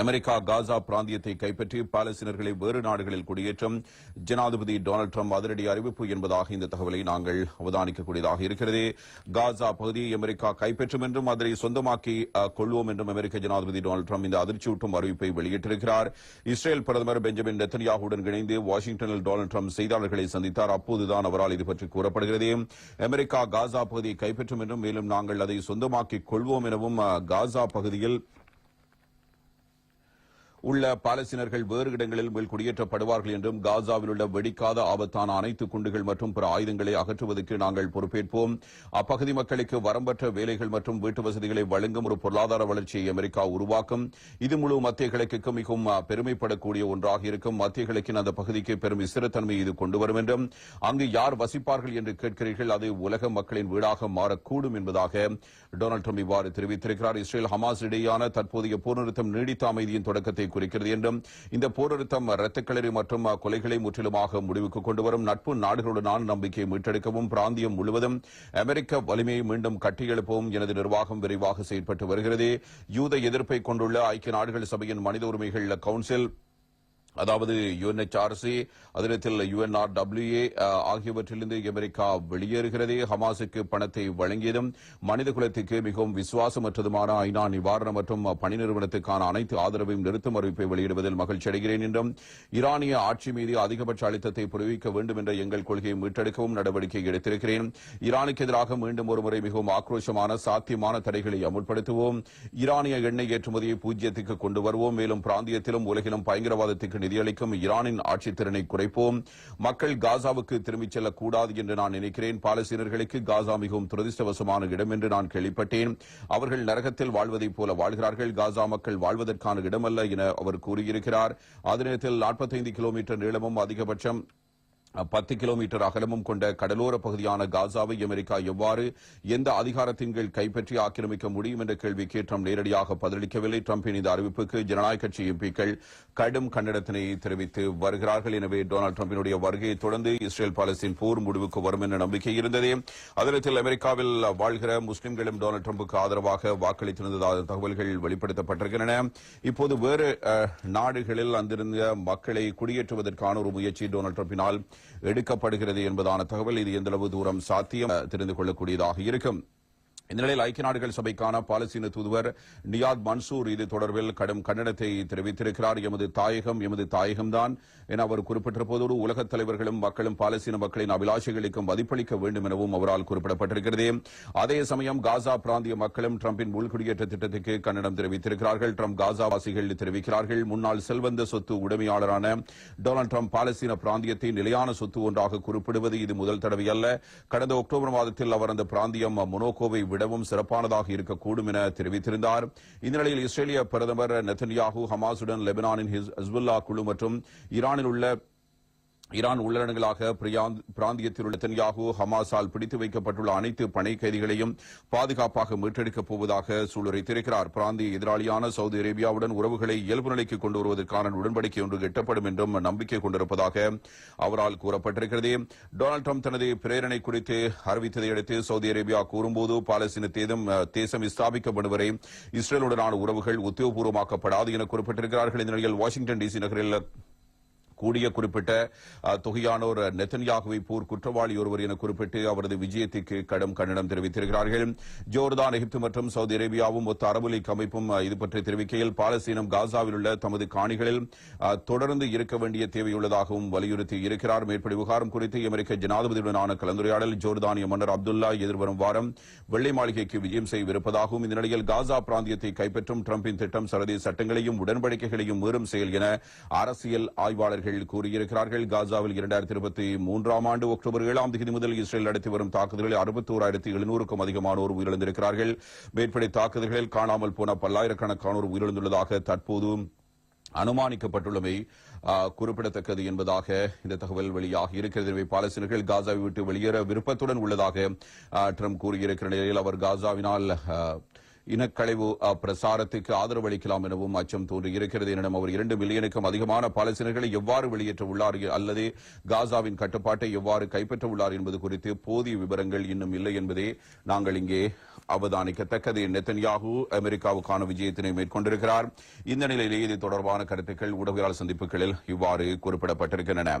America காசா பிராந்தியத்தை கைப்பற்றி பாலஸ்தீனர்களை வேறு நாடுகளில் குடியேற்றம் ஜனாதிபதி டொனால்டு ட்ரம்ப் அதிரடி அறிவிப்பு என்பதாக இந்த தகவலை நாங்கள் அவதானிக்கக்கூடியதாக இருக்கிறது. காசா பகுதியை அமெரிக்கா கைப்பற்றும் என்றும் அதனை சொந்தமாக்கி கொள்வோம் என்றும் அமெரிக்க ஜனாதிபதி டொனால்டு ட்ரம்ப் இந்த அதிர்ச்சியூட்டும் அறிவிப்பை வெளியிட்டிருக்கிறார். இஸ்ரேல் பிரதமர் பெஞ்சமின் நெத்தன்யாகுடன் இணைந்து வாஷிங்டனில் டொனால்டு ட்ரம்ப் செய்தியாளர்களை சந்தித்தார். அப்போதுதான் அவரால் இது பற்றி கூறப்படுகிறது. அமெரிக்கா காசா பகுதியை கைப்பற்றும் என்றும் மேலும் நாங்கள் அதை சொந்தமாக்கிக் கொள்வோம் எனவும் காசா பகுதியில் உள்ள பாலஸ்தீனர்கள் வேறு இடங்களில் மேல் குடியேற்றப்படுவார்கள் என்றும் காசாவில் உள்ள வெடிக்காத ஆபத்தான அனைத்து குண்டுகள் மற்றும் பிற ஆயுதங்களை அகற்றுவதற்கு நாங்கள் பொறுப்பேற்போம். அப்பகுதி மக்களுக்கு வரம்பற்ற வேலைகள் மற்றும் வீட்டு வசதிகளை வழங்கும் ஒரு பொருளாதார வளர்ச்சியை அமெரிக்கா உருவாக்கும். இது முழு மத்திய கிழக்குக்கு மிகவும் பெருமைப்படக்கூடிய ஒன்றாக இருக்கும். மத்திய கிழக்கின் அந்த பகுதிக்கு பெரும் ஸ்திரத்தன்மை இது கொண்டுவரும் என்றும் அங்கு யார் வசிப்பார்கள் என்று கேட்கிறீர்கள் அது உலக மக்களின் வீடாக மாறக்கூடும் என்பதாக டொனால்டு ட்ரம்ப் இவ்வாறு தெரிவித்திருக்கிறார். இஸ்ரேல் ஹமாஸ் இடையேயான தற்போதைய போர்நிறுத்தம் நீடித்த அமைதியின் தொடக்கத்தை குறிக்கிறது என்றும் இந்த போர் நிறுத்தம் இரத்தக்களறி மற்றும் கொலைகளை முற்றிலுமாக முடிவுக்கு கொண்டு வரும் நட்பு நாடுகளுடனான நம்பிக்கையை மீட்டெடுக்கவும் பிராந்தியம் முழுவதும் அமெரிக்க வலிமையை மீண்டும் கட்டியெழுப்பவும் எனது நிர்வாகம் விரைவாக செயல்பட்டு வருகிறது. யூத எதிர்ப்பை கொண்டுள்ள ஐக்கிய நாடுகள் சபையின் மனித உரிமைகள் கவுன்சில் அதாவது யுஎன்எச்ஆர்சி அதிரத்தில் யுஎன்ஆர்டபிள்யூஏ ஆகியவற்றிலிருந்து அமெரிக்கா வெளியேறுகிறது. ஹமாஸுக்கு பணத்தை வழங்கியதும் மனித குலத்திற்கு மிகவும் விசுவாசமற்றதுமான ஐநா நிவாரணம் மற்றும் பணி நிறுவனத்துக்கான அனைத்து ஆதரவையும் நிறுத்தும் அறிவிப்பை வெளியிடுவதில் மகிழ்ச்சி அடைகிறேன் என்றும் ஈரானிய ஆட்சி மீது அதிகபட்ச அழுத்தத்தை புரிவிக்க வேண்டும் என்ற எங்கள் கொள்கையை மீட்டெடுக்கவும் நடவடிக்கை எடுத்திருக்கிறேன். ஈரானுக்கு எதிராக மீண்டும் ஒருமுறை மிகவும் ஆக்ரோஷமான சாத்தியமான தடைகளை அமுல்படுத்துவோம். ஈரானிய எண்ணெய் ஏற்றுமதியை பூஜ்ஜியத்துக்கு கொண்டு வருவோம். மேலும் பிராந்தியத்திலும் உலகிலும் பயங்கரவாதத்துக்கு நிதியளிக்கும் ஈரானின் ஆட்சித் திறனை குறைப்போம். மக்கள் காசாவுக்கு திரும்பிச் செல்லக்கூடாது என்று நான் நினைக்கிறேன். பாலஸ்தீனர்களுக்கு காசா மிகவும் துரதிருஷ்டவசமான இடம் என்று நான் கேள்விப்பட்டேன். அவர்கள் நரகத்தில் வாழ்வதைப் போல வாழ்கிறார்கள். காசா மக்கள் வாழ்வதற்கான இடமல்ல என அவர் கூறியிருக்கிறார். அதே நேரத்தில் 45 கிலோமீட்டர் நீளமும் அதிகபட்சம் பத்து கிலோமீட்டர் அகலமும் கொண்ட கடலோர பகுதியான காசாவை அமெரிக்கா எவ்வாறு எந்த அதிகாரத்தின் கீழ் கைப்பற்றி ஆக்கிரமிக்க முடியும் என்ற கேள்விக்கு ட்ரம்ப் நேரடியாக பதிலளிக்கவில்லை. ட்ரம்பின் இந்த அறிவிப்புக்கு ஜனநாயக கட்சி எம்பிக்கள் கடும் கண்டனத்தினை தெரிவித்து வருகிறார்கள். எனவே டொனால்டு ட்ரம்பினுடைய வருகையை தொடர்ந்து இஸ்ரேல் பாலஸ்தீன் போர் முடிவுக்கு வரும் என்ற நம்பிக்கை இருந்தது. அதனத்தில் அமெரிக்காவில் வாழ்கிற முஸ்லிம்களும் டொனால்டு ட்ரம்புக்கு ஆதரவாக வாக்களித்திருந்ததாக தகவல்கள் வெளிப்படுத்தப்பட்டிருக்கின்றன. இப்போது வேறு நாடுகளில் அங்கிருந்த மக்களை குடியேற்றுவதற்கான ஒரு முயற்சி டொனால்டு ட்ரம்பினால் எடுக்கப்படுகிறது என்பதான தகவல் இது எந்தளவு தூரம் சாத்தியம் தெரிந்து கொள்ளக்கூடியதாக இருக்கும். இந்த நிலையில் ஐக்கிய நாடுகள் சபைக்கான பாலஸ்தீன தூதுவர் நியாத் மன்சூர் இது தொடர்பில் கடும் கண்டனத்தை தெரிவித்திருக்கிறார். எமது தாயகம் எமது தாயகம்தான் என அவர் குறிப்பிட்டிருப்பதோடு உலகத் தலைவர்களும் மக்களும் பாலஸ்தீன மக்களின் அபிலாஷைகளுக்கும் மதிப்பளிக்க வேண்டும் எனவும் அவரால் குறிப்பிடப்பட்டிருக்கிறது. அதே சமயம் காசா பிராந்திய மக்களும் டிரம்பின் உள்குடியேற்ற திட்டத்துக்கு கண்டனம் தெரிவித்திருக்கிறார்கள். டிரம்ப் காசா வாசிகள் தெரிவிக்கிறார்கள். முன்னாள் செல்வந்த சொத்து உடைமையாளரான டொனால்டு ட்ரம்ப் பாலஸ்தீன பிராந்தியத்தை நிலையான சொத்து ஒன்றாக குறிப்பிடுவது இது முதல் தடவை அல்ல கடந்த அக்டோபர் மாதத்தில் அவர் அந்த பிராந்தியம் மொனோகோவை விடவும் சிறப்பானதாக இருக்கக்கூடும் என தெரிவித்திருந்தார். இந்த நிலையில் இஸ்ரேலிய பிரதமர் நெத்தன்யாகு ஹமாசுடன் லெபனானின் ஹிஸ்- ஹிஸ்புல்லா குழு மற்றும் ஈரானில் உள்ள ஈரான் உள்ளடங்களாக பிரியாந்த்- பிராந்தியத்தில் உள்ள தென்யாகு ஹமாஸால் பிடித்து வைக்கப்பட்டுள்ள அனைத்து பணை கைதிகளையும் பாதுகாப்பாக மீட்டெடுக்கப் போவதாக சூளுரைத்திருக்கிறார் பிராந்திய எதிராளியான சவுதி அரேபியாவுடன் உறவுகளை இயல்பு நிலைக்கு கொண்டு வருவதற்கான உடன்படிக்கை ஒன்று எட்டப்படும் என்றும் நம்பிக்கை கொண்டிருப்பதாக அவரால் கூறப்பட்டிருக்கிறது. டொனால்டு ட்ரம்ப் தனது பிரேரணை குறித்து அறிவித்ததை அடுத்து சவுதி அரேபியா கூறும்போது பாலஸ்தீன தேதம் தேசம் ஸ்தாபிக்கப்படும் வரை இஸ்ரேலுடனான உறவுகள் உத்தியோகபூர்வமாக்கப்படாது என குறிப்பிட்டிருக்கிறார்கள். இந்த நிலையில் வாஷிங்டன் டிசி நகரில் கூடிய குறிப்பிட்ட தொகையானோர் நெத்தன்யாகுவை போர் குற்றவாளி ஒருவர் என குறிப்பிட்டு அவரது விஜயத்திற்கு கடும் கண்டனம் தெரிவித்திருக்கிறார்கள். ஜோர்தான் எகிப்து மற்றும் சவுதி அரேபியாவும் ஒத்த அரபு லீக் அமைப்பும் இது பற்றி தெரிவிக்கையில் பாலஸ்தீனம் காசாவில் உள்ள தமது காணிகளில் தொடர்ந்து இருக்க வேண்டிய தேவையுள்ளதாகவும் வலியுறுத்தி இருக்கிறார். மேற்படி விவகாரம் குறித்து அமெரிக்க ஜனாதிபதியுடனான கலந்துரையாடல் ஜோர்தானிய மன்னர் அப்துல்லா எதிர்வரும் வாரம் வெள்ளை மாளிகைக்கு விஜயம் செய்யவிருப்பதாகவும் இந்த நிலையில் காசா பிராந்தியத்தை கைப்பற்றும் டிரம்பின் திட்டம் சர்வதேச சட்டங்களையும் உடன்படிக்கைகளையும் மீறும் செயல் என அரசியல் ஆய்வாளர்கள் கூறியிருக்கிறார்கள். காசாவில் இரண்டாயிரத்தி இருபத்தி மூன்றாம் ஆண்டு அக்டோபர் ஏழாம் தேதி முதல் இஸ்ரேல் நடத்தி வரும் தாக்குதலில் அறுபத்தோராயிரத்தி எழுநூறுக்கும் அதிகமானோர் உயிரிழந்திருக்கிறார்கள். மேற்படி தாக்குதல்களில் காணாமல் போன பல்லாயிரக்கணக்கானோர் உயிரிழந்துள்ளதாக தற்போது அனுமானிக்கப்பட்டுள்ளமை குறிப்பிடத்தக்கது என்பதாக இந்த தகவல் வெளியாகி இருக்கிறது. எனவே பாலஸ்தீனர்கள் காசாவை விட்டு வெளியேற விருப்பத்துடன் உள்ளதாக ட்ரம்ப் கூறியிருக்கிற நிலையில் அவர் காசாவினால் இனக்கழிவு பிரசாரத்துக்கு ஆதரவளிக்கலாம் எனவும் அச்சம் தோன்றியிருக்கிறது. எனினும் அவர் இரண்டு மில்லியனுக்கும் அதிகமான பாலஸ்தீனர்களை எவ்வாறு வெளியேற்ற உள்ளார் அல்லது காசாவின் கட்டுப்பாட்டை எவ்வாறு கைப்பற்ற உள்ளார் என்பது குறித்து போதிய விவரங்கள் இன்னும் இல்லை என்பதே நாங்கள் இங்கே அவதானிக்கத்தக்கது. நெத்தன்யாகு அமெரிக்காவுக்கான விஜயத்தினை மேற்கொண்டிருக்கிறார். இந்த நிலையிலே இது தொடர்பான கருத்துக்கள் ஊடகவியலாளர் சந்திப்புகளில் இவ்வாறு குறிப்பிடப்பட்டிருக்கின்றன.